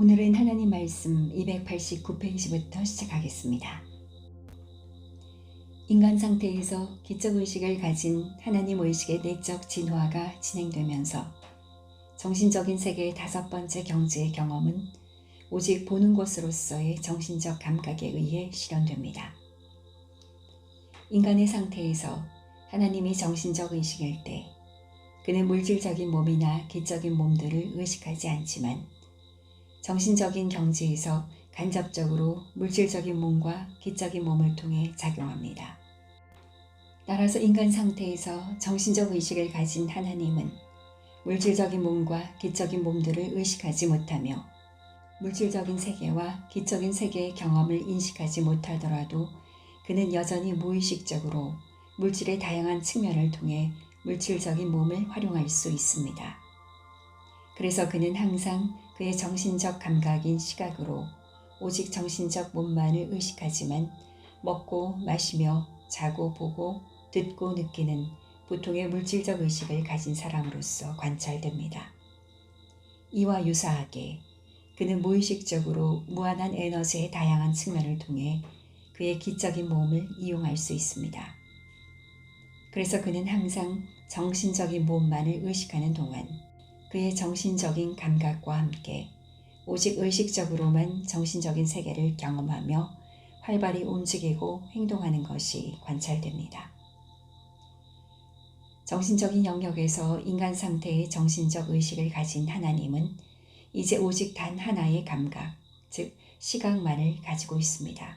오늘은 하나님 말씀 289페이지부터 시작하겠습니다. 인간 상태에서 기적 의식을 가진 하나님 의식의 내적 진화가 진행되면서 정신적인 세계의 다섯 번째 경지의 경험은 오직 보는 것으로서의 정신적 감각에 의해 실현됩니다. 인간의 상태에서 하나님이 정신적 의식일 때 그는 물질적인 몸이나 기적인 몸들을 의식하지 않지만 정신적인 경지에서 간접적으로 물질적인 몸과 기적인 몸을 통해 작용합니다. 따라서 인간 상태에서 정신적 의식을 가진 하나님은 물질적인 몸과 기적인 몸들을 의식하지 못하며 물질적인 세계와 기적인 세계의 경험을 인식하지 못하더라도 그는 여전히 무의식적으로 물질의 다양한 측면을 통해 물질적인 몸을 활용할 수 있습니다. 그래서 그는 항상 그의 정신적 감각인 시각으로 오직 정신적 몸만을 의식하지만 먹고 마시며 자고 보고 듣고 느끼는 보통의 물질적 의식을 가진 사람으로서 관찰됩니다. 이와 유사하게 그는 무의식적으로 무한한 에너지의 다양한 측면을 통해 그의 기적인 몸을 이용할 수 있습니다. 그래서 그는 항상 정신적인 몸만을 의식하는 동안 그의 정신적인 감각과 함께 오직 의식적으로만 정신적인 세계를 경험하며 활발히 움직이고 행동하는 것이 관찰됩니다. 정신적인 영역에서 인간 상태의 정신적 의식을 가진 하나님은 이제 오직 단 하나의 감각, 즉 시각만을 가지고 있습니다.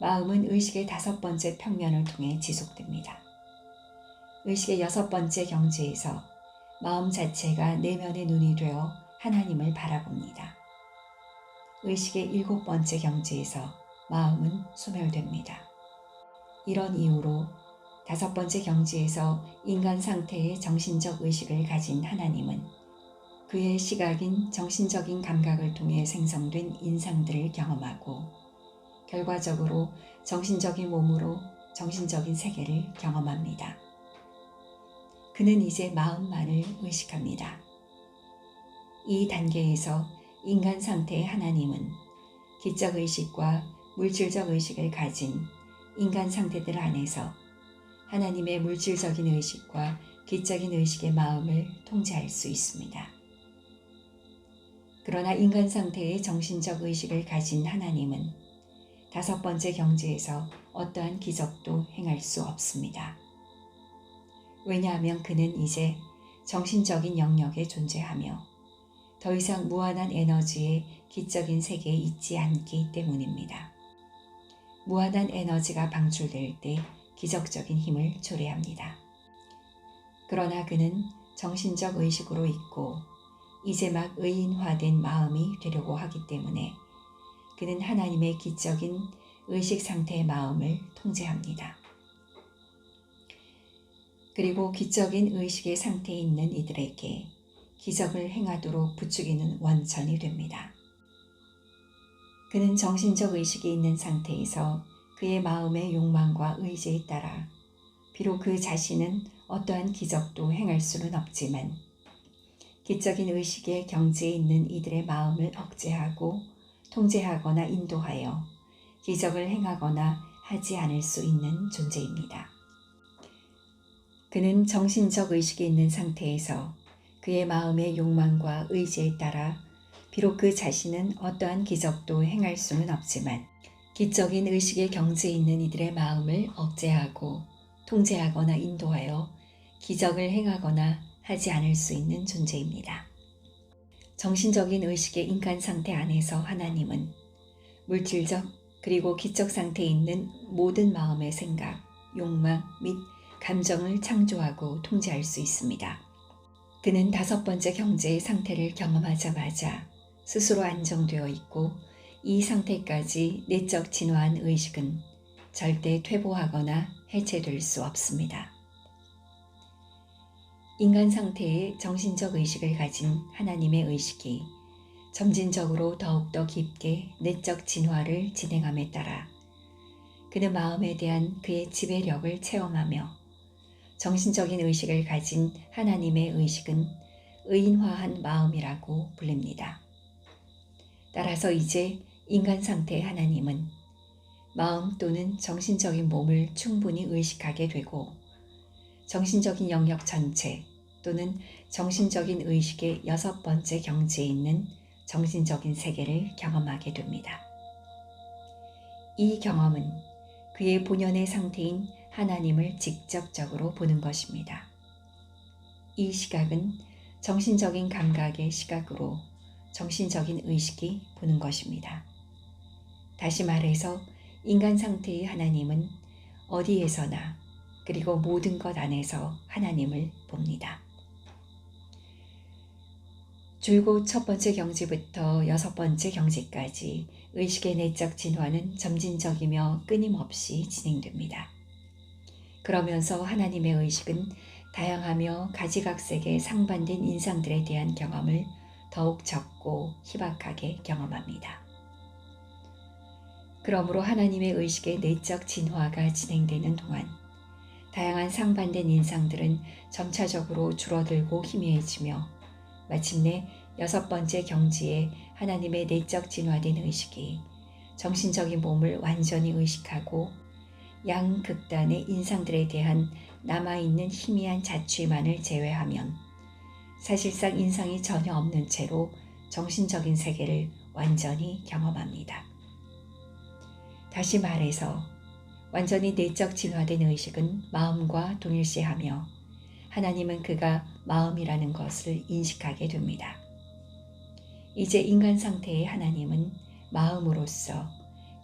마음은 의식의 다섯 번째 평면을 통해 지속됩니다. 의식의 여섯 번째 경지에서 마음 자체가 내면의 눈이 되어 하나님을 바라봅니다. 의식의 일곱 번째 경지에서 마음은 소멸됩니다. 이런 이유로 다섯 번째 경지에서 인간 상태의 정신적 의식을 가진 하나님은 그의 시각인 정신적인 감각을 통해 생성된 인상들을 경험하고 결과적으로 정신적인 몸으로 정신적인 세계를 경험합니다. 그는 이제 마음만을 의식합니다. 이 단계에서 인간 상태의 하나님은 기적 의식과 물질적 의식을 가진 인간 상태들 안에서 하나님의 물질적인 의식과 기적인 의식의 마음을 통제할 수 있습니다. 그러나 인간 상태의 정신적 의식을 가진 하나님은 다섯 번째 경지에서 어떠한 기적도 행할 수 없습니다. 왜냐하면 그는 이제 정신적인 영역에 존재하며 더 이상 무한한 에너지의 기적인 세계에 있지 않기 때문입니다. 무한한 에너지가 방출될 때 기적적인 힘을 초래합니다. 그러나 그는 정신적 의식으로 있고 이제 막 의인화된 마음이 되려고 하기 때문에 그는 하나님의 기적인 의식 상태의 마음을 통제합니다. 그리고 기적인 의식의 상태에 있는 이들에게 기적을 행하도록 부추기는 원천이 됩니다. 그는 정신적 의식이 있는 상태에서 그의 마음의 욕망과 의지에 따라 비록 그 자신은 어떠한 기적도 행할 수는 없지만 기적인 의식의 경지에 있는 이들의 마음을 억제하고 통제하거나 인도하여 기적을 행하거나 하지 않을 수 있는 존재입니다. 그는 정신적 의식이 있는 상태에서 그의 마음의 욕망과 의지에 따라 비록 그 자신은 어떠한 기적도 행할 수는 없지만 기적인 의식의 경지에 있는 이들의 마음을 억제하고 통제하거나 인도하여 기적을 행하거나 하지 않을 수 있는 존재입니다. 정신적인 의식의 인간 상태 안에서 하나님은 물질적 그리고 기적 상태에 있는 모든 마음의 생각, 욕망 및 감정을 창조하고 통제할 수 있습니다. 그는 다섯 번째 경제의 상태를 경험하자마자 스스로 안정되어 있고 이 상태까지 내적 진화한 의식은 절대 퇴보하거나 해체될 수 없습니다. 인간 상태의 정신적 의식을 가진 하나님의 의식이 점진적으로 더욱더 깊게 내적 진화를 진행함에 따라 그는 마음에 대한 그의 지배력을 체험하며 정신적인 의식을 가진 하나님의 의식은 의인화한 마음이라고 불립니다. 따라서 이제 인간 상태의 하나님은 마음 또는 정신적인 몸을 충분히 의식하게 되고 정신적인 영역 전체 또는 정신적인 의식의 여섯 번째 경지에 있는 정신적인 세계를 경험하게 됩니다. 이 경험은 그의 본연의 상태인 하나님을 직접적으로 보는 것입니다. 이 시각은 정신적인 감각의 시각으로 정신적인 의식이 보는 것입니다. 다시 말해서 인간 상태의 하나님은 어디에서나 그리고 모든 것 안에서 하나님을 봅니다. 줄곧 첫 번째 경지부터 여섯 번째 경지까지 의식의 내적 진화는 점진적이며 끊임없이 진행됩니다. 그러면서 하나님의 의식은 다양하며 가지각색의 상반된 인상들에 대한 경험을 더욱 적고 희박하게 경험합니다. 그러므로 하나님의 의식의 내적 진화가 진행되는 동안 다양한 상반된 인상들은 점차적으로 줄어들고 희미해지며 마침내 여섯 번째 경지에 하나님의 내적 진화된 의식이 정신적인 몸을 완전히 의식하고 양 극단의 인상들에 대한 남아있는 희미한 자취만을 제외하면 사실상 인상이 전혀 없는 채로 정신적인 세계를 완전히 경험합니다. 다시 말해서 완전히 내적 진화된 의식은 마음과 동일시하며 하나님은 그가 마음이라는 것을 인식하게 됩니다. 이제 인간 상태의 하나님은 마음으로서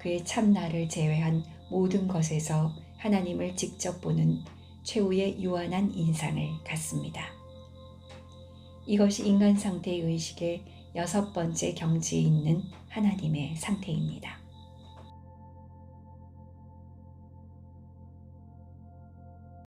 그의 참나를 제외한 모든 것에서 하나님을 직접 보는 최후의 유한한 인상을 갖습니다. 이것이 인간 상태의 의식의 여섯 번째 경지에 있는 하나님의 상태입니다.